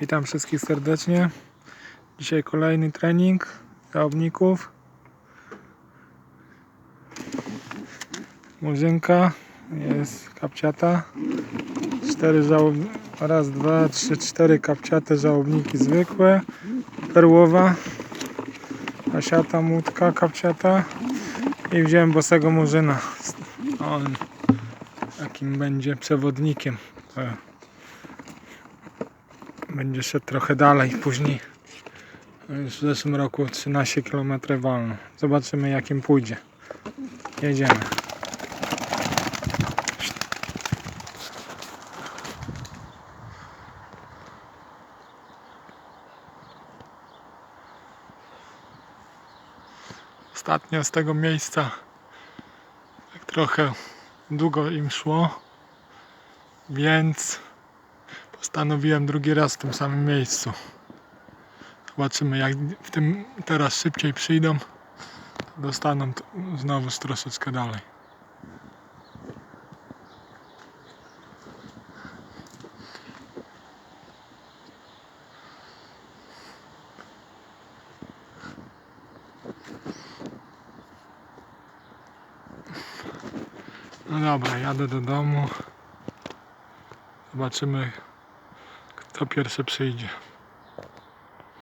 Witam wszystkich serdecznie. Dzisiaj kolejny trening załobników. Murzynka, jest kapciata. Cztery żałob... Raz, dwa, trzy, cztery kapciate żałobniki zwykłe. Perłowa. Asiata, łódka, kapciata. I wziąłem bosego murzyna. On takim będzie przewodnikiem. E, Będzie szedł trochę dalej później. Już w zeszłym roku 13 km wolno. Zobaczymy jakim pójdzie. Jedziemy. Ostatnio z tego miejsca tak trochę długo im szło, więc postanowiłem drugi raz w tym samym miejscu. Zobaczymy jak w tym teraz szybciej przyjdą, dostaną znowu troszeczkę dalej. No dobra, jadę do domu. Zobaczymy, kto pierwszy przyjdzie.